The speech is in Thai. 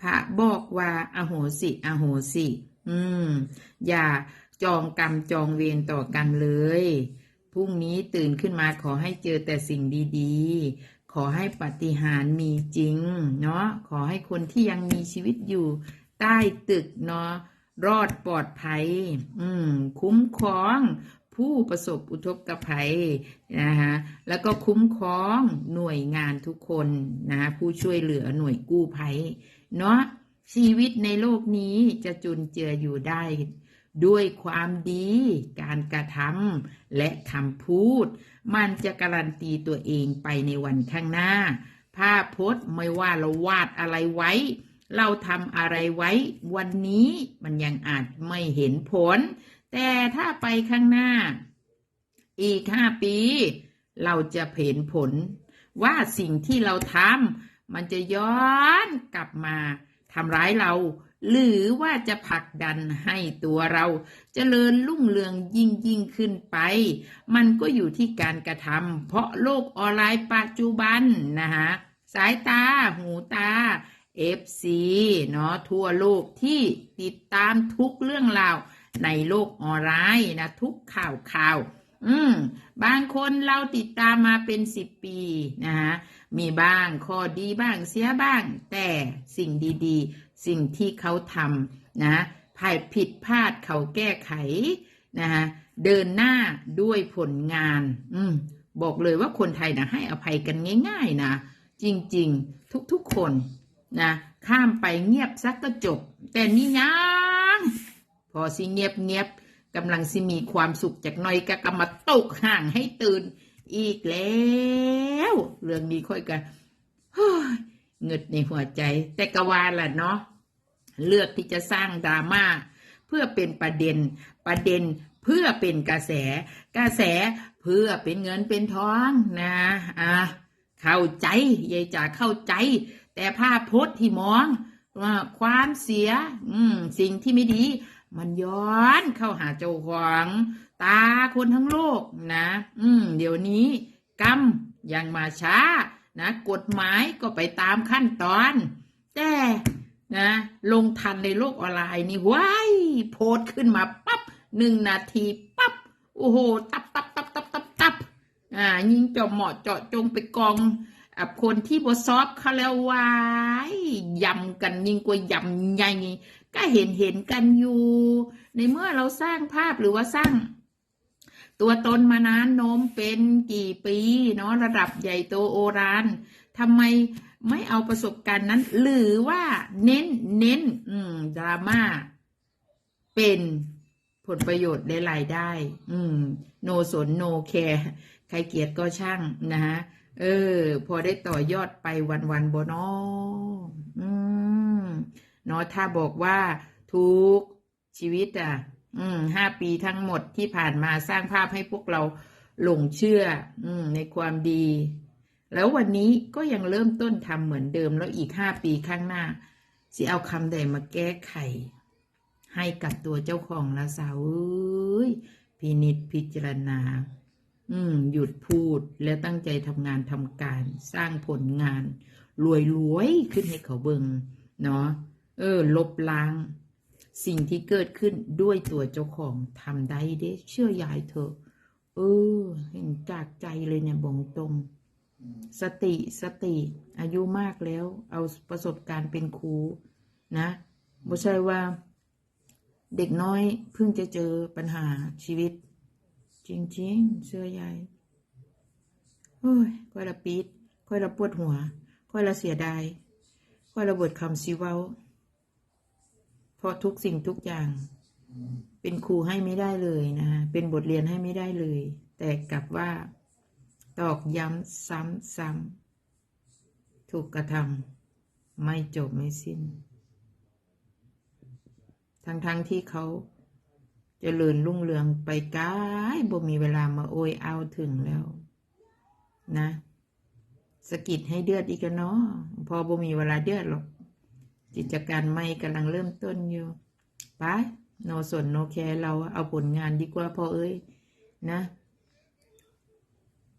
พระบอกว่าอโหสิอโหสิ อืม อย่าจองกรรมจองเวรต่อกันเลย พรุ่งนี้ตื่นขึ้นมาขอให้เจอแต่สิ่งดีๆ ขอให้ปาฏิหารมีจริง เนาะ ขอให้คนที่ยังมีชีวิตอยู่ ใต้ตึกเนาะ รอดปลอดภัย อืม คุ้มครองผู้ประสบอุทกภัยนะคะแล้วก็คุ้มครองหน่วยงานทุกคนนะผู้ช่วยเหลือหน่วยกู้ภัย เนาะชีวิตในโลกนี้จะจุนเจืออยู่ได้ ด้วยความดี การกระทำและคำพูด มันจะการันตีตัวเองไปในวันข้างหน้า ภาพพจน์ไม่ว่าเราวาดอะไรไว้ เราทำอะไรไว้ วันนี้มันยังอาจไม่เห็นผล แต่ถ้าไปข้างหน้า อีกห้าปี เราจะเห็นผลว่าสิ่งที่เราทำ มันจะย้อนกลับมาทำร้ายเรา หรือว่าจะผลักดันให้ตัวเราจเจริญรุ่งเรืองยิ่งยิ่งขึ้นไป มันก็อยู่ที่การกระทำเพราะโลกออนไลน์ปัจจุบันนะฮะสายตา หูตา FC เนาะทั่วโลกที่ติดตามทุกเรื่องราวในโลกออนไลน์นะทุกข่าวข่าว อืม บางคนเราติดตามมาเป็นสิบปีนะฮะมีบ้างข้อดีบ้างเสียบ้าง แต่สิ่งดีๆ สิ่งที่เขาทำนะภายผิดพลาดเขาแก้ไขนะฮะเดินหน้าด้วยผลงาน อืม บอกเลยว่าคนไทยนะให้อภัยกันง่าย ๆ นะ จริงๆ ทุกๆคนนะข้ามไปเงียบซักก็จบ แต่นี่ยังพอสิเงียบเงียบ กำลังสิมีความสุขจากน้อยก็กำมาตกห่างให้ตื่น อีกแล้ว เรื่องนี้ค่อยกันเฮ้ยเงิดในหัวใจ แต่กวาล่ะเนาะเลือกที่จะสร้างดราม่าเพื่อเป็นประเด็นประเด็นเพื่อเป็นกระแส กระแสเพื่อเป็นเงินเป็นทองนะอะเข้าใจยายจ๋าเข้าใจ แต่ภาพพจน์ที่มองว่าความเสีย อืม สิ่งที่ไม่ดี มันย้อนเข้าหาเจ้าของตาคนทั้งโลกนะ อืม เดี๋ยวนี้ กรรมยังมาช้า นะ กฎหมายก็ไปตามขั้นตอน แต่นะ ลงทันในโลกออนไลน์นี่ว้ายโพสต์ขึ้นมาปั๊บหนึ่งนาทีปั๊บโอ้โห ตับตับตับตับตับตับอ่า ยิงเจาะเหมาะเจาะจงไปกอง คนที่บซอฟเขาแล้ววายยำกันยิ่งกว่ายำใหญ่ก็เห็นเห็นกันอยู่ ในเมื่อเราสร้างภาพหรือว่าสร้าง ตัวตนมานานโน้มเป็นกี่ปีเนาะระดับใหญ่โตโอรานทำไมไม่เอาประสบการณ์นั้น หรือว่าเน้นเน้น อืมดราม่าเป็นผลประโยชน์ได้รายได้ อืม โนสนโนแคร์ใครเกลียดก็ช่างนะฮะ เออ พอได้ต่อยอดไปวันวันบนออืมเนาะถ้าบอกว่าทุกชีวิตอะ อืมห้าปีทั้งหมดที่ผ่านมาสร้างภาพให้พวกเราหลงเชื่อ อืม ในความดี แล้ววันนี้ก็ยังเริ่มต้นทำเหมือนเดิมแล้วอีกห้าปีข้างหน้าสิเอาคำใดมาแก้ไข ให้กับตัวเจ้าของละสาวเอ้ยพินิจพิจารณา อืม หยุดพูดและตั้งใจทำงานทำการ สร้างผลงาน รวยรวยๆขึ้นให้เขาเบิงเนาะเออ ลบล้าง สิ่งที่เกิดขึ้นด้วยตัวเจ้าของทำได้เด้ เชื่อยายเถอะเออ เห็นจากใจเลยเนี่ยบองตรง สติสติ อายุมากแล้ว เอาประสบการณ์เป็นครูนะไม่ใช่ว่า เด็กน้อยเพิ่งจะเจอปัญหาชีวิต จริง ๆ เสื้อยายโอ้ยค่อยละปีดค่อยละปวดหัวค่อยละเสียดายค่อยระเบิดคำซีเว้าเพราะทุกสิ่งทุกอย่าง เป็นครูให้ไม่ได้เลยนะฮะเป็นบทเรียนให้ไม่ได้เลย แต่กลับว่า ตอกย้ำซ้ำซ้ำถูกกระทำไม่จบไม่สิ้น ทั้งๆทที่เขา จเจริญรุ่งเรืองไปไกลบ่มีเวลามาโอยเอาถึงแล้ว นะสกิดให้เดือดอีกเนาะพอบ่มีเวลาเดือดหรอก กิจการไม่กำลังเริ่มต้นอยู่ไปโนสนโนแคร์เราเอาผลงานดีกว่าพอเอ้ยนะ